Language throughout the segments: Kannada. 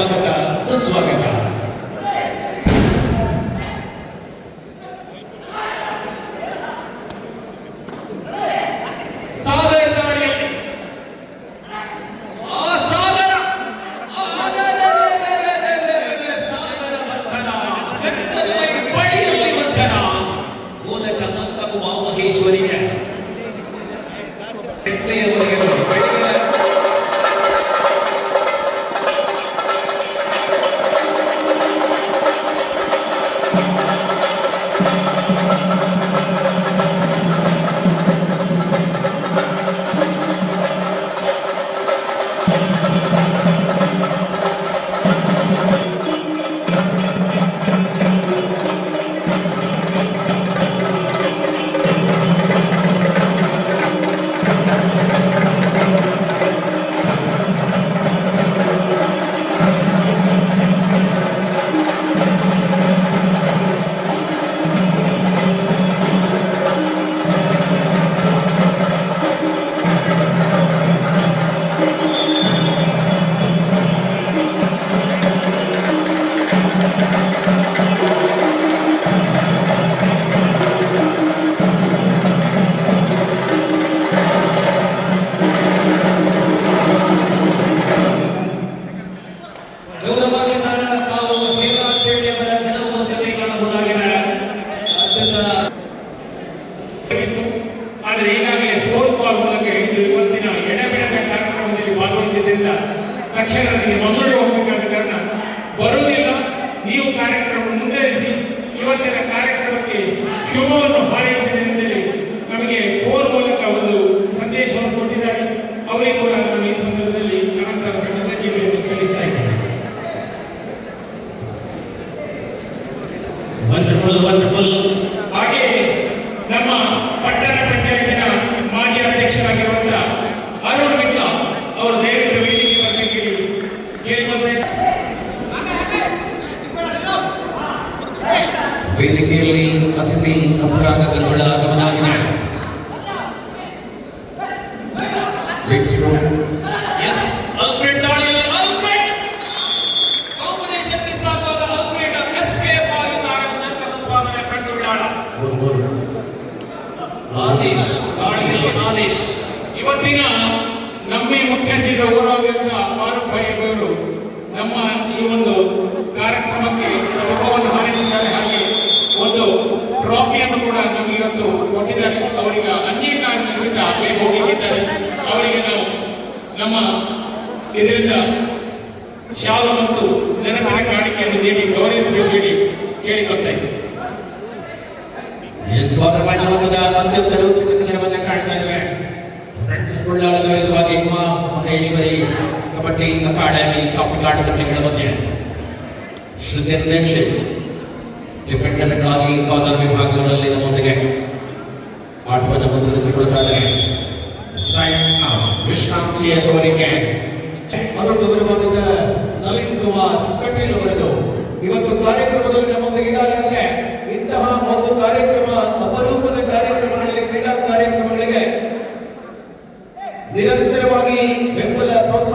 sesuatu kan sesuatu kan ಆದೇಶ ಇವತ್ತಿನ ನಮ್ಮ ಮುಖ್ಯತಿಥಿಗಳ ಊರಾಗಿದ್ದ ಪಾರು ಅವರು ನಮ್ಮ ಈ ಒಂದು ಕಾರ್ಯಕ್ರಮಕ್ಕೆ ಶುಭವನ್ನು ಹಾರಿಸಿದ್ದಾರೆ. ಹಾಗೆ ಒಂದು ಟ್ರಾಫಿಯನ್ನು ಕೂಡ ನಮಗೆ ಇವತ್ತು ಕೊಟ್ಟಿದ್ದಾರೆ. ಅವರಿಗೆ ಅನೇಕ ಹೋಗಿದ್ದಾರೆ. ಅವರಿಗೆ ನಾವು ನಮ್ಮ ಇದರಿಂದ ಶಾಲು ಮತ್ತು ನೆನಪಿನ ಕಾಣಿಕೆಯನ್ನು ನೀಡಿ, ಗೌರವಿಸಬೇಕು ಹೇಳಿ ಕೇಳಿಕೊಳ್ತಾ ಇದ್ದೀವಿ ಸುಳ್ಳ ವಿರುದ್ಧವಾಗಿ ಉಮಾ ಮಹೇಶ್ವರಿ ಕಬಡ್ಡಿ ಅಕಾಡೆಮಿ ಕಾಪಿಕಾಟ್ ತಂಡಗಳ ಬಗ್ಗೆ ಶೃಂಗೇರಿ ಪ್ರೇಕ್ಷೆ. ರಿಪೀಟ್ ಆಗಿ ಕಾರ್ನರ್ ವಿಭಾಗಗಳಲ್ಲಿ ನಮ್ಮೊಂದಿಗೆ ಆಟವನ್ನು ಮುಂದುವರಿಸಿಕೊಳ್ತಾ ಇದ್ದಾರೆ ವಿಶ್ರಾಂತಿಯ ಕೋರಿಕೆ. ಅದು ಗೌರವದಿಂದ ನಳಿನ್ ಕುಮಾರ್ ಕಟೀಲ್ ಅವರದು. ಇವತ್ತು ಕಾರ್ಯಕ್ರಮದಲ್ಲಿ ನಮ್ಮೊಂದಿಗೆ ಇದ್ದಾರೆ ಅಂದ್ರೆ ಇಂತಹ ಒಂದು ಕಾರ್ಯಕ್ರಮ, ಅಪರೂಪದ ಕಾರ್ಯಕ್ರಮಗಳಲ್ಲಿ ಕ್ರೀಡಾ ಕಾರ್ಯಕ್ರಮಗಳಿಗೆ ನಿರಂತರವಾಗಿ ಬೆಂಬಲ ಪ್ರೋತ್ಸಾಹ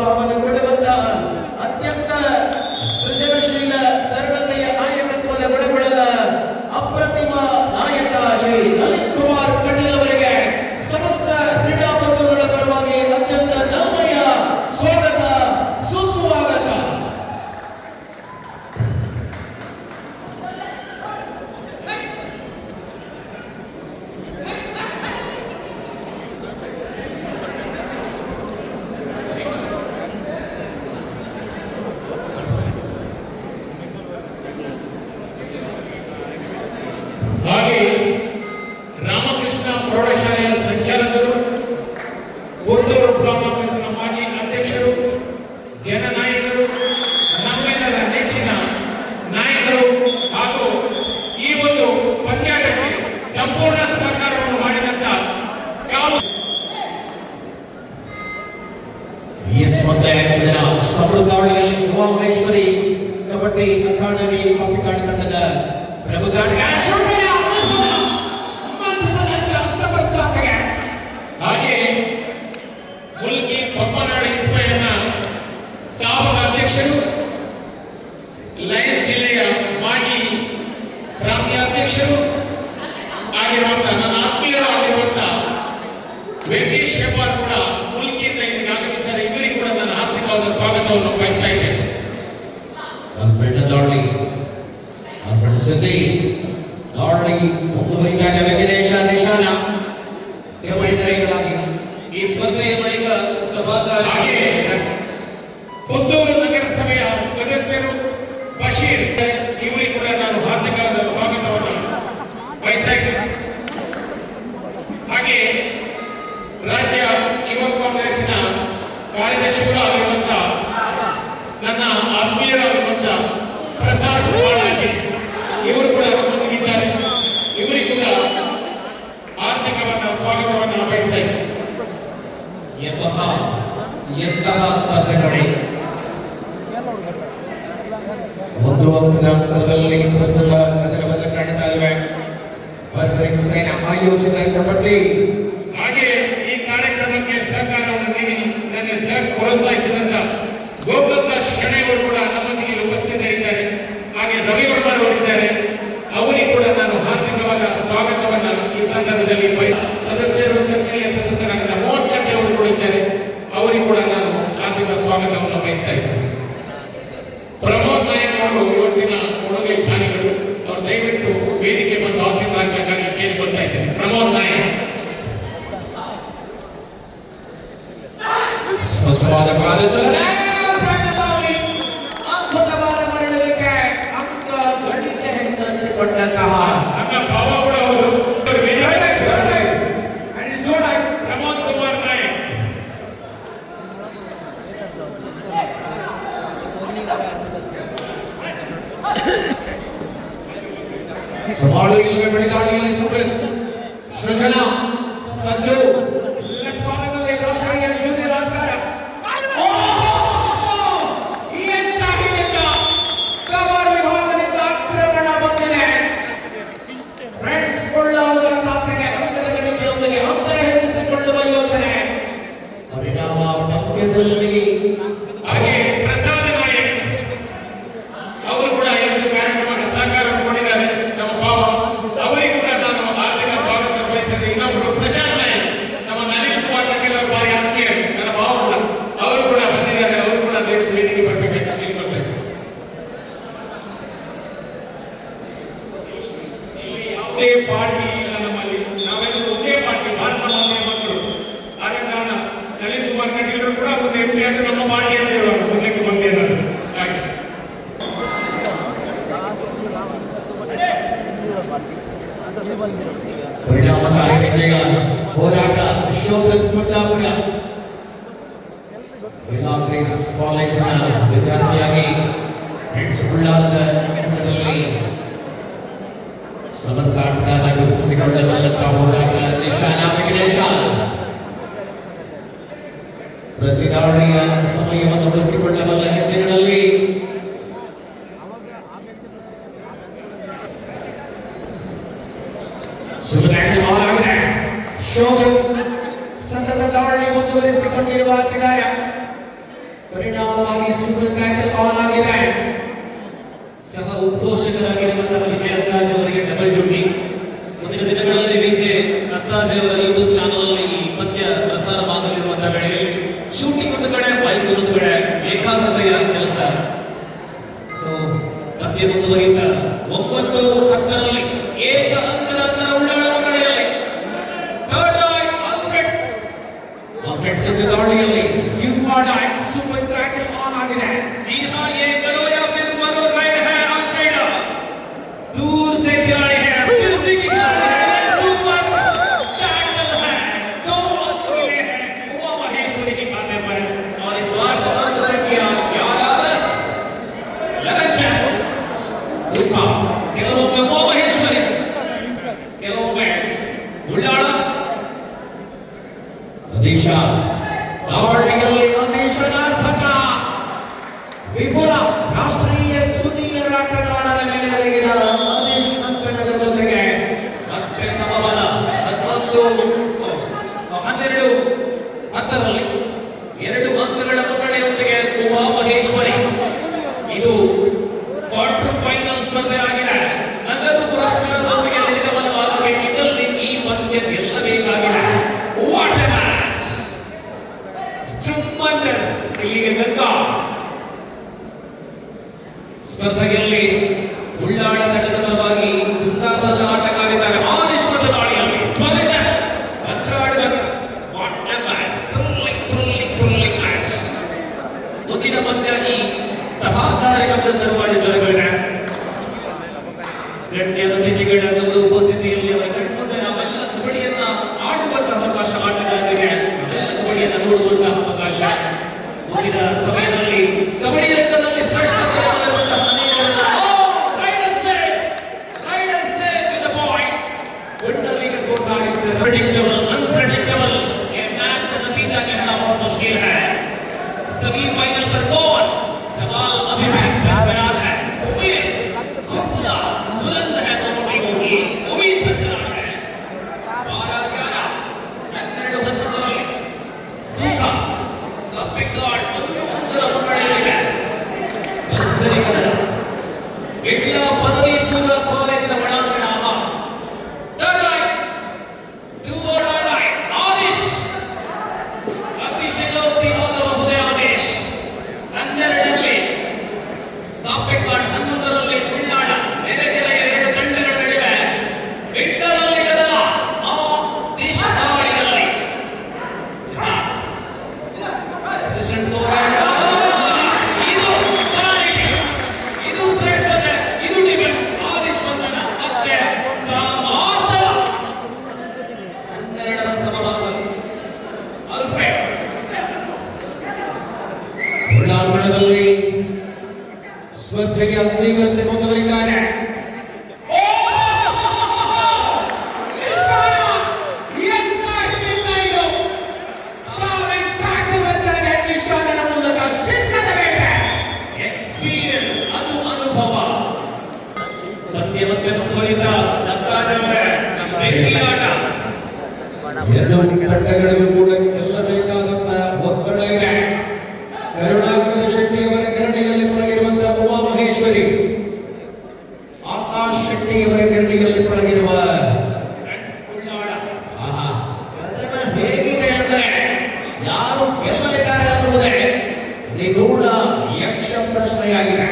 ಅಧ್ಯಕ್ಷರು ಆಗಿರುವಂತಹ ನನ್ನ ಆತ್ಮೀಯರು ಆಗಿರುವಂತಹ ವೆಂಕಟೇಶ್ ಹೆಬ್ಬಾರ್ ಕೂಡ ಮುಲ್ಕಿಯಿಂದ ಇಲ್ಲಿಗೆ ಆಗಮಿಸಿದ್ದಾರೆ ಇವರಿಗೆ ಕೂಡ ನನ್ನ ಆರ್ಥಿಕವಾದ ಸ್ವಾಗತವನ್ನು ಬಯಸ್ತಾ ಇದ್ದೇನೆ. ನನ್ನ ಫ್ರೆಂಡ್ ಅದಾಳಿ ನನ್ನ ಫ್ರೆಂಡ್ ಕಾರ್ಯದರ್ಶಿಗಳಾಗಿರುವಂಥ ನನ್ನ ಆತ್ಮೀಯರಾಗಿರುವಂಥ ಪ್ರಸಾದ್ ಬಾಣಾಜಿ ಇವರು ಕೂಡ ನಮ್ಮೊಂದಿಗಿದ್ದಾರೆ ಇವರಿಗೂ ಕೂಡ ಆರ್ಥಿಕವಾದ ಸ್ವಾಗತವನ್ನು ಬಯಸ್ತಾ ಇದ್ದಾರೆ ಎಂತಹ ಎಂತಹ ಸ್ಪರ್ಧೆಗಳು? ಒಂದು ಹಂತದ ಅಂತರದಲ್ಲಿ ಪ್ರಸ್ತುತ ಕದರವನ್ನು ಕಾಣ್ತಾ ಇವೆ ಬರ್ಬರಿಕ್ ಸೇನೆ ಆಯೋಜಿತ ಕಬಡ್ಡಿ. सवाल के लिए बड़ी गाड़ी के लिए सुबह सृजना संजू ವಿದ್ಯಾರ್ಥಿಯಾಗಿ ಹೆಡ್ಸ್ ಬಳ್ಳಾರದ ಕನ್ನಡದಲ್ಲಿ ಸಮರ್ಥ ಆಟಗಾರರಾಗಿ ರೂಪಿಸಿಕೊಳ್ಳಬಲ್ಲಂತ ಹೋರಾಟ ನಿಶಾನ ಪ್ರತಿ ದಾವಣಗೆಯ ಸಮಯವನ್ನು ಉಳಿಸಿಕೊಳ್ಳಬಲ್ಲ ಹೆಜ್ಜೆಗಳಲ್ಲಿ God. ಸ್ಪರ್ಧೆಯಲ್ಲಿ ಉಳ್ಳಾಳದ ನಿಗೂಢ ಯಕ್ಷ ಪ್ರಶ್ನೆಯಾಗಿದೆ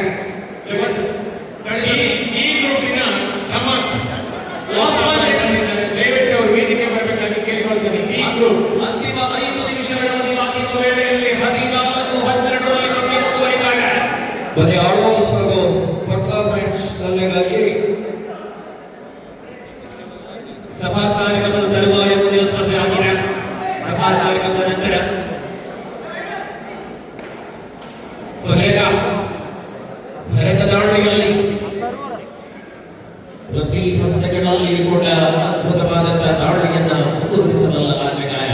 ಪ್ರತಿ ಹಂತಗಳಲ್ಲಿ ಕೂಡ ಅದ್ಭುತವಾದಂತಹ ದಾಳಿಯನ್ನು ಮುಂದುವರಿಸಬಲ್ಲ ಆಟಗಾರ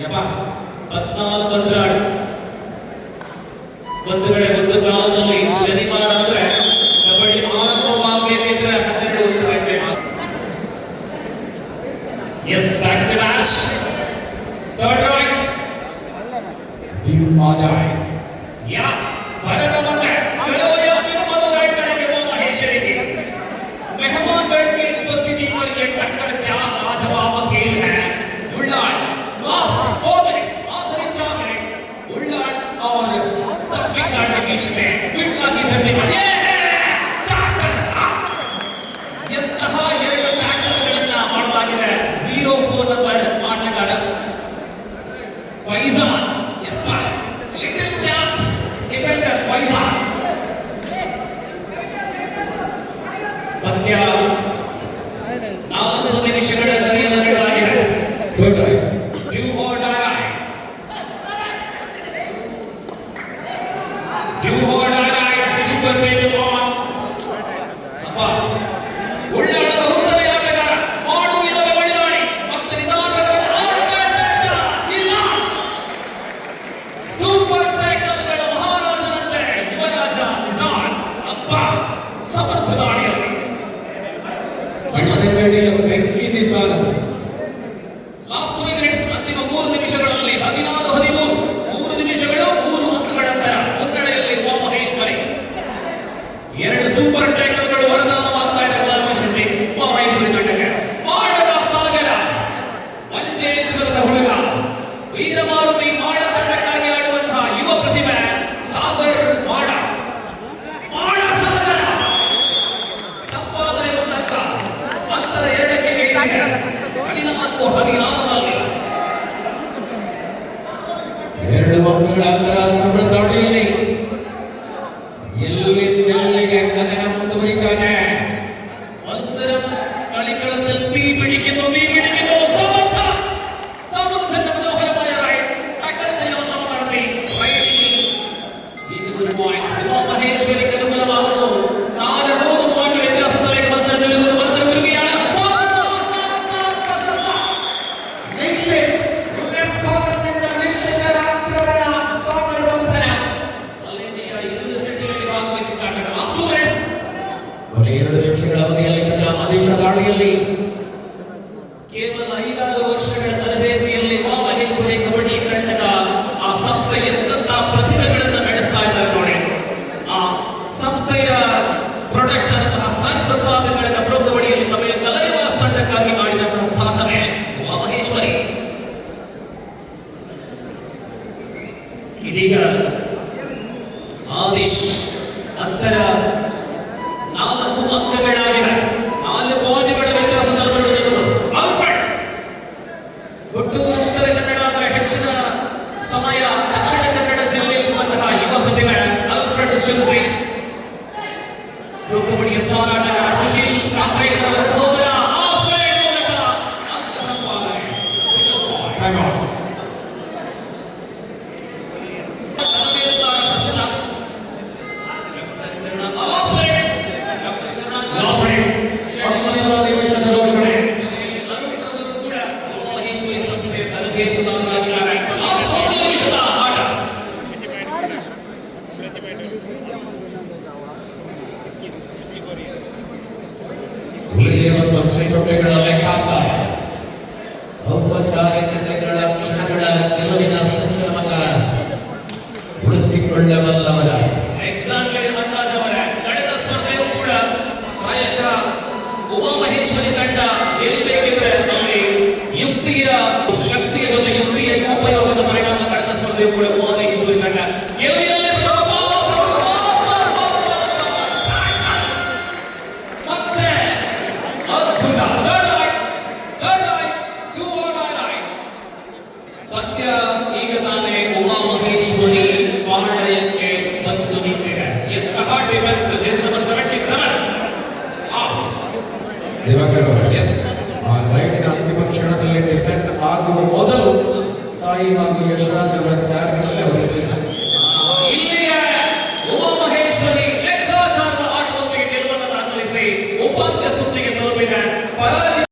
ಯಪ ಪದ್ನಾಲ್ಕು ಪಂದ್ರಾಡು 원래 ಈಗ ಆದಿಶ್ ಅಂತರ ನಾಲ್ಕು ಅಂಕಗಳಾಗಿವೆ. ನಾಲ್ಕು ಪಾಯಿಂಟ್ಗಳು ವ್ಯತ್ಯಾಸದಲ್ಲಿ ನಡೆದಿದ್ದರು ಆಲ್ಫ್ರೆಡ್! ಗುಡ್ಡೂರು ಉತ್ತರ ಕನ್ನಡ ಹೆಚ್ಚಿನ ಸಮಯ ದಕ್ಷಿಣ ಕನ್ನಡ ಜಿಲ್ಲೆಯಲ್ಲಿರುವಂತಹ ಯುವ ಪ್ರತಿಭೆ ಆಲ್ಫ್ರೆಡ್ ಶಿವಸಿಂಗ್